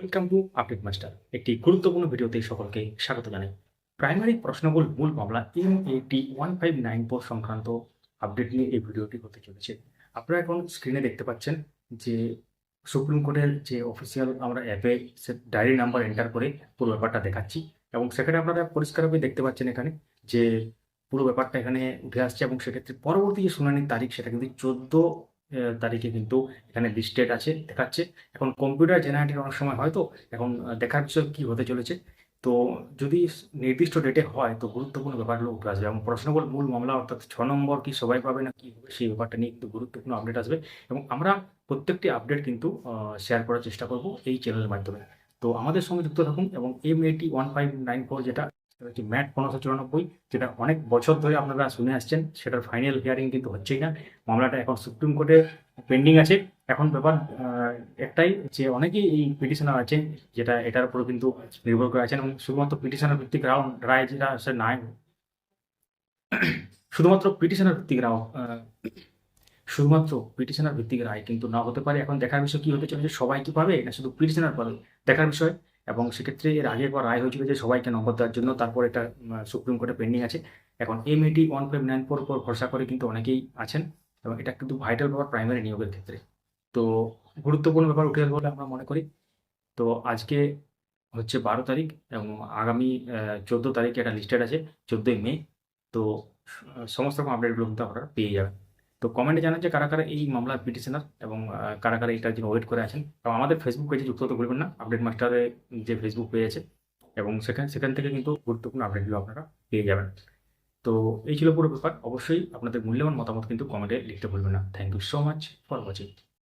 Welcome to update master একটি গুরুত্বপূর্ণ ভিডিওতে সকলকে স্বাগত জানাই। প্রাইমারি প্রশ্নগুল মূল মামলা M A T one five nine four সংক্রান্ত আপডেট নিয়ে এই ভিডিওটি হতে চলেছে। আপনারা এখন স্ক্রিনে দেখতে পাচ্ছেন যে সুপ্রিম কোর্টের যে অফিসিয়াল আমরা অ্যাপে সে ডায়েরি নাম্বার এন্টার করে পুরো ব্যাপারটা দেখাচ্ছি এবং সেখানে আপনারা পরিষ্কারভাবে দেখতে পাচ্ছেন এখানে যে পুরো ব্যাপারটা এখানে উঠে আসছে এবং সেক্ষেত্রে পরবর্তী যে শুনানির তারিখ সেটা কিন্তু চোদ্দ তারিখে কিন্তু এখানে লিস্টেড আছে, দেখাচ্ছে। এখন কম্পিউটার জেনারেটেড অনেক সময় হয় তো, এখন দেখার বিষয় কী হতে চলেছে? তো যদি নির্দিষ্ট ডেটে হয়, তো গুরুত্বপূর্ণ ব্যাপারগুলো উঠে আসবে। এবং প্রশ্নগুলো, মূল মামলা অর্থাৎ ছ নম্বর কি সবাই পাবে না, কি হবে, সেই ব্যাপারটা নিয়ে কিন্তু গুরুত্বপূর্ণ আপডেট আসবে। এবং আমরা প্রত্যেকটি আপডেট কিন্তু শেয়ার করার চেষ্টা করব এই চ্যানেলের মাধ্যমে। তো আমাদের সঙ্গে যুক্ত থাকুন এবং M A T one five nine four যেটা হচ্ছে ম্যাট পনেরোশো চুরানব্বই, যেটা অনেক বছর ধরে আপনারা শুনে আসছেন, সেটার ফাইনাল হিয়ারিং কিন্তু হচ্ছেই না। মামলাটা এখন সুপ্রিম কোর্টে পেন্ডিং আছে। এখন ব্যাপার একটাই যে অনেকেই এই পিটিশনার আছেন যেটা এটার উপর কিন্তু নির্ভর করে আছেন, এবং শুধুমাত্র পিটিশনার ভিত্তিক রাও, রায় যেটা সে নাই। শুধুমাত্র পিটিশনার ভিত্তিক রাও শুধুমাত্র পিটিশনার ভিত্তিক রায় কিন্তু না হতে পারে। এখন দেখার বিষয় কি হতে চলেছে, সবাই কি পাবে? না শুধু পিটিশনার পাবে? দেখার বিষয় এবং সেক্ষেত্রে এর আগে একবার রায় হয়েছিল যে সবাইকে নম্বর দেওয়ার জন্য, তারপর এটা সুপ্রিম কোর্টে পেন্ডিং আছে। এখন এম এটি ওয়ান ফাইভ নাইন ফোর উপর ভরসা করে কিন্তু অনেকেই আছেন, এবং এটা কিন্তু ভাইটাল ব্যাপার প্রাইমারি নিয়োগের ক্ষেত্রে। তো গুরুত্বপূর্ণ ব্যাপার উঠে আসবে বলে আমরা মনে করি। তো আজকে হচ্ছে বারো তারিখ এবং আগামী চোদ্দ তারিখে একটা লিস্টেড আছে, চোদ্দোই মে। তো সমস্ত রকম আপডেটগুলো কিন্তু আপনারা পেয়ে যাবেন। তো কমেন্টে জানান যে কারা কারা এই মামলার পিটিশনার এবং কারা কারা এটার জন্য ওয়েট করে আছেন। কারণ আমাদের ফেসবুক পেজে যুক্ত হতে ভুলবেন না। আপডেট মাস্টারে যে ফেসবুক পেজ আছে এবং সেখান সেখান থেকে কিন্তু গুরুত্বপূর্ণ আপডেটগুলো আপনারা পেয়ে যাবেন। তো এই ছিল পুরো ব্যাপার। অবশ্যই আপনাদের মূল্যবান মতামত কিন্তু কমেন্টে লিখতে ভুলবেন না। Thank you so much for watching